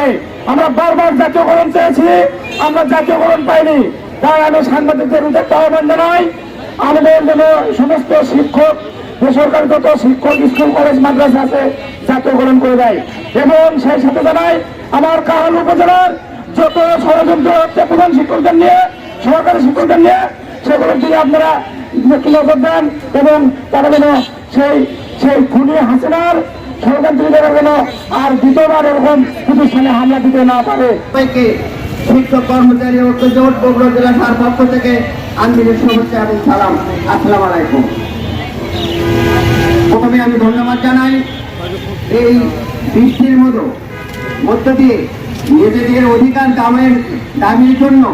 হয়েছে আমরা বারবার জাতীয়করণ চেয়েছি, আমরা জাতীয়করণ পাইনি। তাই আমি সাংবাদিকদের উদ্যোগ আহ্বান জানাই আমাদের যেন সমস্ত শিক্ষক, বেসরকারি যত শিক্ষক, স্কুল, কলেজ, মাদ্রাসা আছে, জাতীয়করণ করে দেয়। এবং সেই সাথে জানাই, আমার কাহাল উপজেলার যত ষড়যন্ত্র হচ্ছে প্রধান শিক্ষকদের নিয়ে, সহকারী শিক্ষকদের নিয়ে, সেগুলোর দিকে আপনারা নজর দেন এবং তারা যেন সেই সেই খুনি হাসিনার আর দ্বিতীয়বার এরকম প্রতিষ্ঠানে হামলা দিতে না পারে। শিক্ষক, কর্মচারী ঐক্য জোট বগুড়া জেলা সার পক্ষ থেকে আন্তরিক শুভেচ্ছা এবং সালাম। আসসালাম আলাইকুম। প্রথমে আমি ধন্যবাদ জানাই এই বৃষ্টির মতো, মধ্য দিয়ে নিজেদের অধিকার দামের দাবির জন্য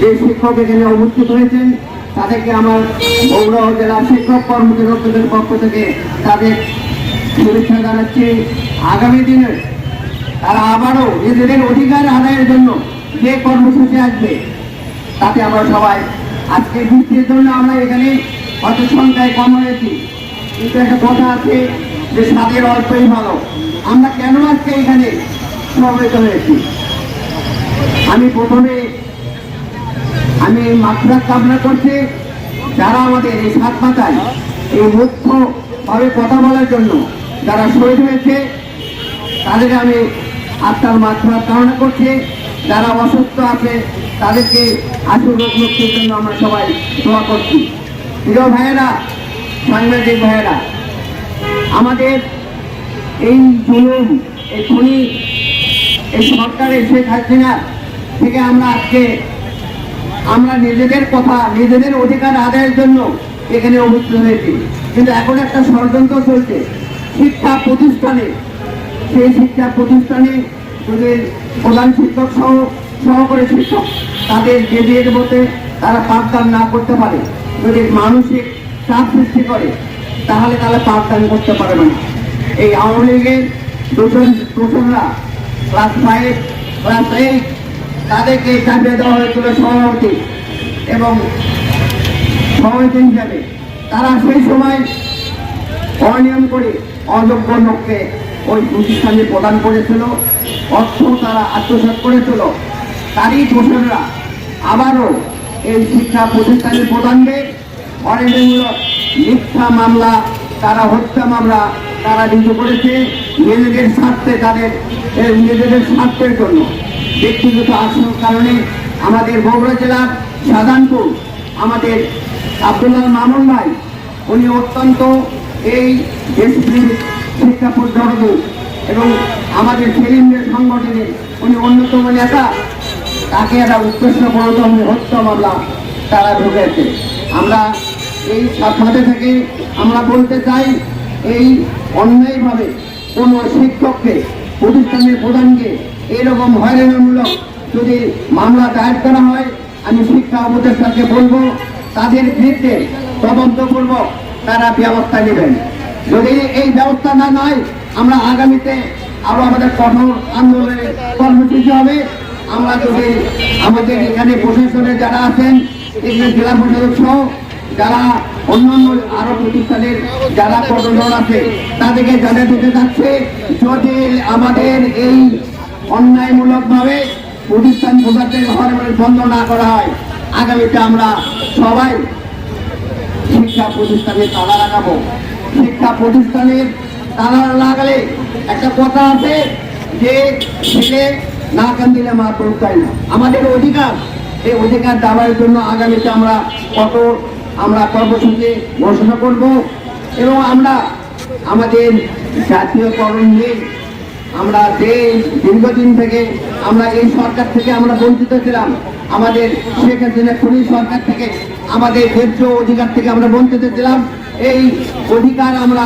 যে শিক্ষক এখানে অবস্থিত হয়েছেন, তাদেরকে আমার বগুড়া জেলা শিক্ষক কর্মচারী পক্ষ থেকে তাদের শুভেচ্ছা জানাচ্ছি আগামী দিনে। তারা আবারও নিজেদের অধিকার আদায়ের জন্য যে কর্মসূচি আসবে, তাতে আমরা সবাই আজকে বৃষ্টির জন্য আমরা এখানে হয়তো সংখ্যায় কম হয়েছি। কিন্তু একটা কথা আছে যে স্বাদের অল্পই ভালো। আমরা কেন আজকে এখানে সমবেত হয়েছি? আমি প্রথমে আমি মাত্রা কামনা করছি যারা আমাদের এই সাত মাথায় এই মুখ্যভাবে কথা বলার জন্য যারা শহীদ হয়েছে, তাদের আমি আত্মার মাত্রা কামনা করছি। যারা অসুস্থ আছে, তাদেরকে আশু রোগ মুক্তির জন্য আমরা সবাই দোয়া করছি। প্রিয় ভাইয়েরা, সাংবাদিক ভাইয়েরা, আমাদের এই জুলুম, এই খনি, এই সরকারের শেখ হাসিনা থেকে আমরা আজকে আমরা নিজেদের কথা, নিজেদের অধিকার আদায়ের জন্য এখানে উপস্থিত হয়েছি। কিন্তু এখন একটা ষড়যন্ত্র চলছে। শিক্ষা প্রতিষ্ঠানে, সেই শিক্ষা প্রতিষ্ঠানে যদি প্রধান শিক্ষক সহ সহকারী শিক্ষক তাদের যে দিয়ে মতে তারা পাঠদান না করতে পারে, যদি মানসিক চাপ সৃষ্টি করে, তাহলে তারা পাঠদান করতে পারবে না। এই আওয়ামী লীগের দোষণ দোষণরা ক্লাস ফাইভ ক্লাস এইট তাদেরকে চাপিয়ে দেওয়া হয়েছিল সভাপতি এবং সভাপতি হিসাবে। তারা সেই সময় অনিয়ম করে অযোগ্য লোককে ওই প্রতিষ্ঠানে প্রদান করেছিল অর্থ তারা আত্মসাৎ করেছিল। তারই দোষররা আবারও এই শিক্ষা প্রতিষ্ঠানে প্রদানকে অনিয়মমূলক মিথ্যা মামলা, তারা হত্যা মামলা, তারা রুজু করেছে নিজেদের স্বার্থে তাদের নিজেদের স্বার্থের জন্য। ব্যক্তিগত আসনের কারণে আমাদের বগুড়া জেলার সাধারণপুর আমাদের আব্দুল্লাহ মামুন ভাই, উনি অত্যন্ত এই দেশপ্রেম শিক্ষা পদ্ধতি এবং আমাদের সেলিমদের সংগঠনের উনি অন্যতম নেতা, তাকে একটা গণতন্ত্র হত্যা মামলা তারা ঢুকেছে। আমরা এই সাথে থেকে আমরা বলতে চাই, এই অন্যায়ভাবে কোনো শিক্ষককে, প্রতিষ্ঠানের প্রধানকে এরকম হয়রানিমূলক যদি মামলা দায়ের করা হয়, আমি শিক্ষা উপদেষ্টাকে বলব, তাদের বিরুদ্ধে তদন্ত করব। তারা ব্যবস্থা নেবেন। যদি এই ব্যবস্থা না নয়, আমরা আগামীতে আরও আমাদের কঠোর আন্দোলনের কর্মসূচি হবে। আমরা যদি আমাদের এখানে প্রশাসনের যারা আছেন, এখানে জেলা প্রশাসক সহ, যারা অন্যান্য আরও প্রতিষ্ঠানের যারা কর্মদল আছে, তাদেরকে জানিয়ে দিতে যাচ্ছে যদি আমাদের এই অন্যায়মূলক ভাবে প্রতিষ্ঠান প্রজাতের ঘর বন্ধ না করা হয়, আগামীতে আমরা সবাই শিক্ষা প্রতিষ্ঠানে তালা লাগাবো। শিক্ষা প্রতিষ্ঠানের তালা লাগালে একটা কথা আছে যে, ছেলে না কান দিলে মা পড়তাই না। আমাদের অধিকার। এই অধিকার দাবার জন্য আগামীতে আমরা কত, আমরা কর্মসূচি ঘোষণা করব এবং আমরা আমাদের জাতীয়করণ নিয়ে আমরা যে দীর্ঘদিন থেকে আমরা এই সরকার থেকে আমরা বঞ্চিত ছিলাম, আমাদের শেখ হাসিনা খুনি সরকার থেকে আমাদের ন্যায্য অধিকার থেকে আমরা বঞ্চিত ছিলাম। এই অধিকার আমরা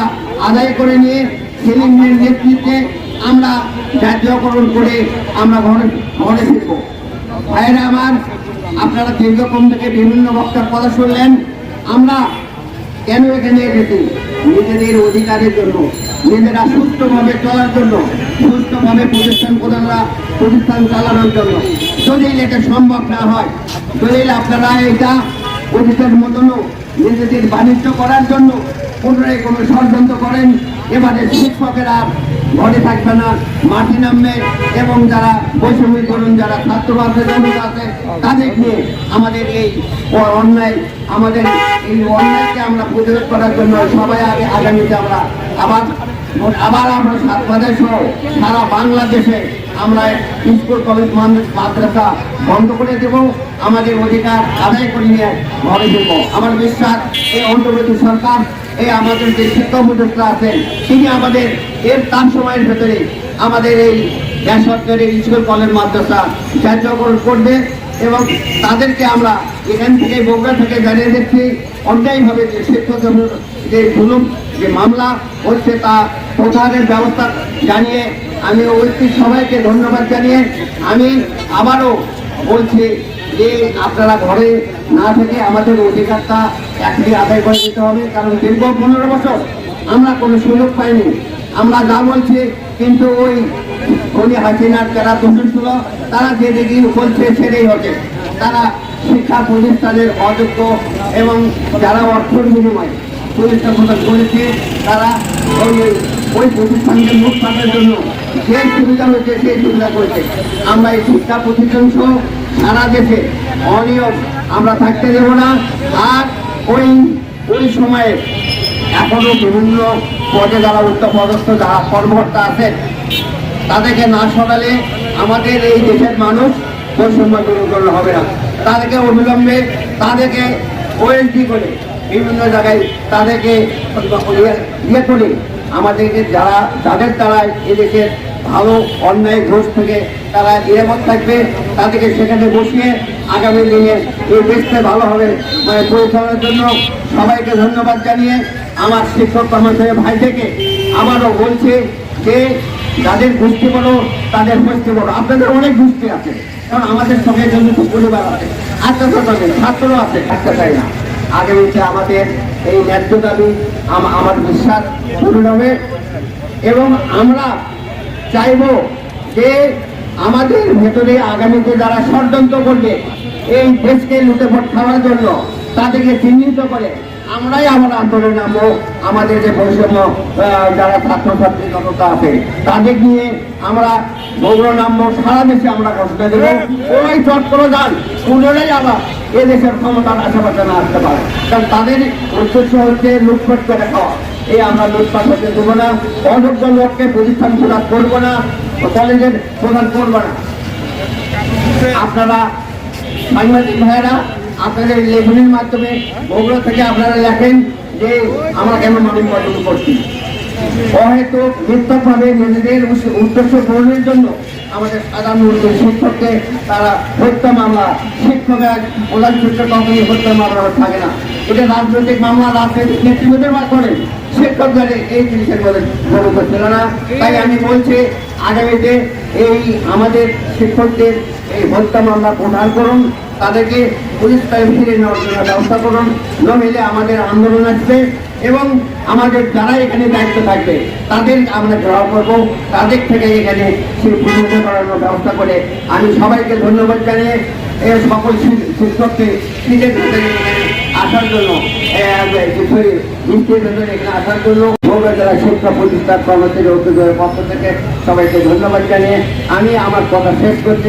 আদায় করে নিয়ে সেলিমের নেতৃত্বে আমরা জাতীয়করণ করে আমরা ঘরে ঘরে ফিরব। ভাইয়েরা আমার, আপনারা দীর্ঘক্ষণ থেকে বিভিন্ন বক্তার কথা শুনলেন। আমরা কেন এখানে এসেছি? নিজেদের অধিকারের জন্য, নিজেরা সুস্থভাবে চলার জন্য সুস্থভাবে প্রতিষ্ঠান প্রধানরা প্রতিষ্ঠান চালানোর জন্য। যদি এটা সম্ভব না হয় যদি আপনারা এটা প্রতিষ্ঠান মতনও নিজেদের বাণিজ্য করার জন্য পুনরায় কোনো ষড়যন্ত্র করেন। এবারে শিক্ষকেরা ঘরে থাকবে না মাটি নামবে এবং যারা বৈষম্য করুন যারা ছাত্র আছে জনতা আছে, তাদের নিয়ে আমাদের এই অন্যায়, আমাদের এই অন্যায়কে আমরা প্রতিরোধ করার জন্য সবাই আগে আগামীতে আমরা আবার আবার আমরা সাতবাজার সহ সারা বাংলাদেশে আমরা স্কুল কলেজ মাদ্রাসা বন্ধ করে দেব। আমাদের অধিকার আদায় করে নিয়ে ঘরে দেব আমার বিশ্বাস, এই অন্তর্বর্তী সরকার, এই আমাদের যে শিক্ষক উপদেষ্টা আছেন তিনি আমাদের এর তার সময়ের ভেতরে আমাদের এই বেসরকারি স্কুল কলেজ মাদ্রাসা কার্যকরণ করবে। এবং তাদেরকে আমরা এখান থেকে বগুড়া থেকে জানিয়ে দিচ্ছি, অন্যায়ভাবে যে শিক্ষকদের যে জুলুম, যে মামলা হচ্ছে তা প্রত্যাহারের ব্যবস্থা জানিয়ে আমি ঐতিক সবাইকে ধন্যবাদ জানিয়ে আমি আবারও বলছি যে আপনারা ঘরে না থেকে আমাদের অধিকারটা একটি আদায় করে দিতে হবে, কারণ দীর্ঘ পনেরো বছর আমরা কোনো সুযোগ পাইনি। আমরা যা বলছি, কিন্তু ওই উনি হাসিনার যারা দোষী ছিল, তারা যে দিকে বলছে সেটাই হচ্ছে। তারা শিক্ষা প্রতিষ্ঠানের অযোগ্য এবং যারা অর্থের বিনিময় প্রতিষ্ঠান প্রদান করেছে, তারা ওই ওই প্রতিষ্ঠানকে মুখ পাঠার জন্য যে সুবিধা হয়েছে, সেই সুবিধা করেছে। আমরা এই শিক্ষা প্রতিষ্ঠান সহ সারা দেশে অনিয়ম আমরা থাকতে দেব না। আর ওই ওই সময়ে এখনও বিভিন্ন পদে যারা উচ্চ পদস্থ যারা কর্মকর্তা আছেন তাদেরকে না সরালে আমাদের এই দেশের মানুষ বৈষম্য দূরীকরণ হবে না। তাদেরকে অবিলম্বে তাদেরকে ওএসডি করে বিভিন্ন জায়গায় তাদেরকে ইয়ে- ইয়ে করে আমাদেরকে যারা, যাদের দ্বারা এদেশের ভালো অন্যায় ঘোষ থেকে তারা নিরাপদ থাকবে, তাদেরকে সেখানে বসিয়ে আগামী দিনে এই দেশকে ভালোভাবে মানে পরিচালনার জন্য সবাইকে ধন্যবাদ জানিয়ে আমার শিক্ষক কর্মচারী ভাই থেকে আবারও বলছে যে যাদের গোষ্ঠী বড় তাদের গোষ্ঠী বড় আপনাদের অনেক গোষ্ঠী আছে। কারণ আমাদের সঙ্গে জন্য পরিবার আছে আত্মীয় আছে ছাত্র আছে থাকতে চাই না। আগে হচ্ছে আমাদের এই ন্যায্য দাবি আমার বিশ্বাস পূরণ হবে। এবং আমরা চাইব যে আমাদের ভেতরে আগামীতে যারা ষড়যন্ত্র করবে, এই দেশকে লুটে ভোট খাওয়ার জন্য তাদেরকে চিহ্নিত করে আমরাই আমার আন্দোলনে নামবো আমাদের যে বৈষম্য যারা ছাত্রছাত্রী জনতা আছে তাদের নিয়ে আমরা বগুড়া নামবো সারা দেশে আমরা ঘোষণা দেবো। ওই চট্টগ্র যান পুনরাই আবার এ দেশের ক্ষমতার আশেপাশে না আসতে পারে। কারণ তাদের উদ্দেশ্য হচ্ছে লুটপাট করে খাওয়া। এই আমরা লুটপাট হতে দেবো না অযোগ্য লোককে প্রতিষ্ঠান প্রদান করব না কলেজের প্রদান করব না। আপনারা সাংবাদিক ভাইয়েরা আপনাদের লেখনের মাধ্যমে ওগুলো থেকে আপনারা লেখেন যে আমরা কেন মানব বর্জন করছি অহেতু মিথ্যাভাবে নিজেদের উদ্দেশ্য পূরণের জন্য আমাদের সাধারণ শিক্ষককে তারা হত্যা মামলা, শিক্ষকের প্রধান শিক্ষক কখনই হত্যা মামলা থাকে না। এটা রাজনৈতিক মামলা, রাজনৈতিক নেতৃত্বের মাধ্যমে শিক্ষকদের এই জিনিসের মধ্যে জড়িত ছিল না। তাই আমি বলছি, আগামীতে এই আমাদের শিক্ষকদের এই হত্যা মামলা প্রধান করুন। তাদেরকে পুলিশ টাইম ফিরে নেওয়ার জন্য ব্যবস্থা করুন। নইলে আমাদের আন্দোলন আসবে এবং আমাদের যারা এখানে দায়িত্ব থাকবে, তাদের আমরা গ্রহ করব। তাদের থেকে এখানে সেই পুনরুদ্ধার করানোর ব্যবস্থা করে আমি সবাইকে ধন্যবাদ জানিয়ে সকল শিক্ষককে শীতের ভেতরে আসার জন্য মিষ্টির ভেতরে এখানে আসার জন্য জেলা শিক্ষা প্রতিষ্ঠান কর্মচারী পক্ষ থেকে সবাইকে ধন্যবাদ জানিয়ে আমি আমার কথা শেষ করছি।